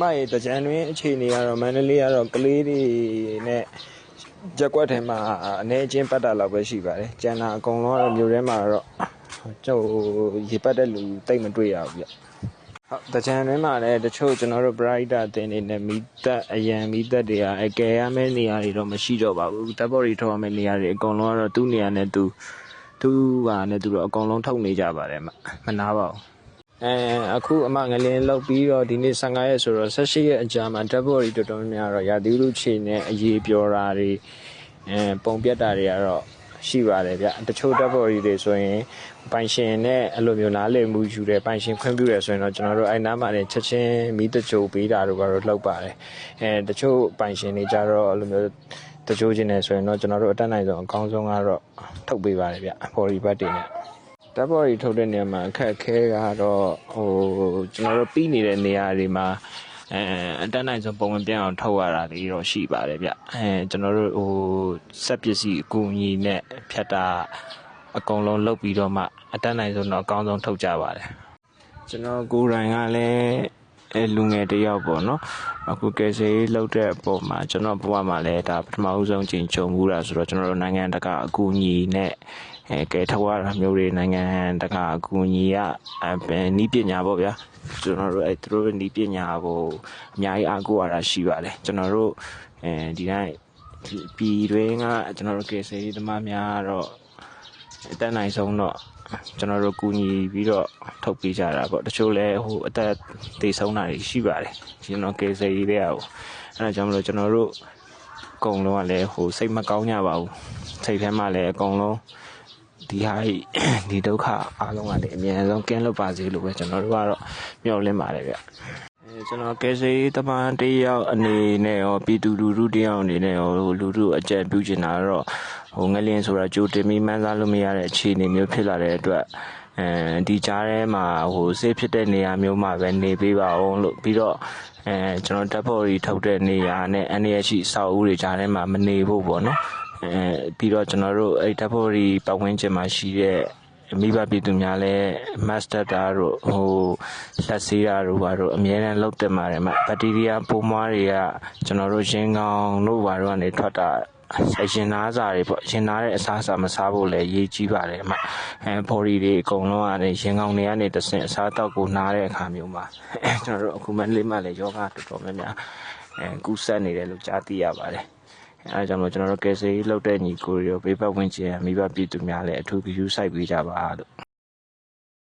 မရေတကြံတွင်အခြေအနေကတော့မန္တလေးကတော့ကလေးတွေနဲ့ရက်ကွက်ထဲမှာအနေချင်းပတ်တာလောက်ပဲရှိပါတယ်ကျန်တာအကုန်လုံးကတော့မြို့ထဲမှာတော့ကျုပ်ရေပတ်တဲ့လူတိတ်မတွေ့ရဘူးဗျဟုတ်တကြံတွင်မှာလည်းတချို့ကျွန်တော်တို့ brighter အတင်းနေနဲ့မိသက်အရန်မိသက်တွေကအကယ်ရမယ့်နေရာတွေတော့မရှိတော့ပါဘူးတပ်ပေါ်တွေထောက်ရမယ့်နေရာတွေအကုန်လုံးကတော့သူ့နေရာနဲ့သူသူကနဲ့သူတော့အကုန်လုံးထုတ်နေကြပါတယ်မမနာပါဘူး အဲအခုအမငလင်းလောက်ပြီးတော့ဒီနေ့15ရက်ဆိုတော့18ရက်အကြာမှာဓာတ်ပေါ်ရီတော်တော်များများတော့ရာသီဥတုချိန်နဲ့အရေးပြောတာတွေအဲပုံပြတ်တာတွေကတော့ရှိပါတယ်ဗျတချို့ဓာတ်ပေါ်ရီတွေဆိုရင်ပိုင်ရှင်နဲ့အဲ့လိုမျိုးနားလည်မှုယူတယ်ပိုင်ရှင်ခွင့်ပြုတယ်ဆိုရင်တော့ကျွန်တော်တို့အဲ့နားမှာနေချက်ချင်းမီးတချို့ပေးတာတို့ကတော့လောက်ပါတယ်အဲတချို့ပိုင်ရှင်တွေကြတော့အဲ့လိုမျိုးတချို့ချင်းနေဆိုရင်တော့ကျွန်တော်တို့အတက်နိုင်ဆုံးအကောင်းဆုံးကတော့ထုတ်ပေးပါတယ်ဗျပေါ်ရီဘတ်တွေနဲ့ဓာ တ်ပေါ်ရီထုတ်တဲ့နေရာမှာအခက်အခဲကတော့ဟိုကျွန်တော်တို့ပြီးနေတဲ့နေရာတွေမှာအဲအတန်းနိုင်ဆုံးပုံဝင်ပြန်အောင်ထုတ်ရတာတွေတော့ရှိပါတယ်ဗျအဲကျွန်တော်တို့ဟိုစက်ပစ္စည်းအကူအညီနဲ့ဖြတ်တာအကုန်လုံးလုပ်ပြီးတော့မှအတန်းနိုင်ဆုံးတော့အကောင်းဆုံးထုတ်ကြပါတယ်ကျွန်တော်ကိုယ်တိုင်ကလည်း အဲလူငယ်တစ်ယောက်ပေါ့နော်အခုကယ်ဆယ်ရေးလုပ်တဲ့အပေါ်မှာကျွန်တော်ဘဝမှာလည်းဒါပထမဦးဆုံးချိန်ကြုံမှုတာဆိုတော့ကျွန်တော်တို့နိုင်ငံတကာအကူအညီနဲ့အဲကဲထောက်ရတာမျိုးတွေနိုင်ငံတကာအကူအညီကအဲနီးပညာပေါ့ဗျာကျွန်တော်တို့အဲသူတို့နီးပညာကိုအများကြီးအားကိုးရတာရှိပါတယ်ကျွန်တော်တို့အဲဒီတိုင်းပြည်တွင်းကကျွန်တော်တို့ကယ်ဆယ်ရေးသမားများကတော့အတက်နိုင်ဆုံးတော့ ကျွန်တော်တို့ကူညီပြီးတော့ထုတ်ပေးကြတာပေါ့တချို့လည်းဟိုအသက်သေဆုံးတာတွေရှိပါတယ်ကျွန်တော်ကေဆေးရေးတဲ့ဟိုအဲဒါကြောင့်မလို့ကျွန်တော်တို့အကုန်လုံးကလည်းဟိုစိတ်မကောင်းကြပါဘူးစိတ်ထဲမှာလည်းအကုန်လုံးဒီဟာကြီးဒီဒုက္ခအားလုံးကလည်းအမြဲတမ်းကင်းလွတ်ပါစေလို့ပဲကျွန်တော်တို့ကတော့မျှော်လင့်ပါတယ်ဗျအဲ ကျွန်တော်ကယ်ဆယ်ရေးတမန်တယောက်အနေနဲ့ရောပြည်သူလူထုတယောက်အနေနဲ့ရောလူထုအကြံပြုချင်တာကတော့ဟိုငလင်းဆိုတာကြိုတင်ပြီးမှန်းစားလို့မရတဲ့အခြေအနေမျိုးဖြစ်လာတဲ့အတွက်အဲဒီကြားထဲမှာဟိုဆေးဖြစ်တဲ့နေရာမျိုးမှာပဲနေပေးပါအောင်လို့ပြီးတော့အဲကျွန်တော်တပ်ဖို့ရီထုတ်တဲ့နေရာနဲ့အနေရရှိစောက်ဦးတွေကြားထဲမှာမနေဖို့ပေါ့နော်အဲပြီးတော့ကျွန်တော်တို့အဲ့တပ်ဖို့ရီပတ်ဝန်းကျင်မှာရှိတဲ့ မိဘပြည်သူများလည်း master တာတို့ဟိုလက်ဆေးတာတို့ဘာတို့အများနဲ့လောက်တက်ပါတယ်မှာဘက်တီးရီးယားပိုးမွားတွေကကျွန်တော်တို့ရင်ကောင်းတို့ဘာတို့ကနေထွက်တာအရင်သားစာတွေပေါ့ရင်သားတဲ့အစားအစာမစားဖို့လည်းရေးကြီးပါတယ်အမအဲဘော်ဒီတွေအကုန်လုံးကနေရင်ကောင်းတွေကနေတဆင့်အစားတောက်ကိုနားတဲ့အခါမျိုးမှာကျွန်တော်တို့အခုမလေးမှလည်းယောဂတော်တော်များများအဲကူးဆက်နေတယ်လို့ကြားသိရပါတယ် အဲဒါကြောင့်မို့ကျွန်တော်တို့ကယ်ဆယ်ရေးလုပ်တဲ့ညီကိုတွေရောဘေးပတ်ဝန်းကျင်မိဘပြည်သူများလည်းအထူးဂရုစိုက်ပေးကြပါလို့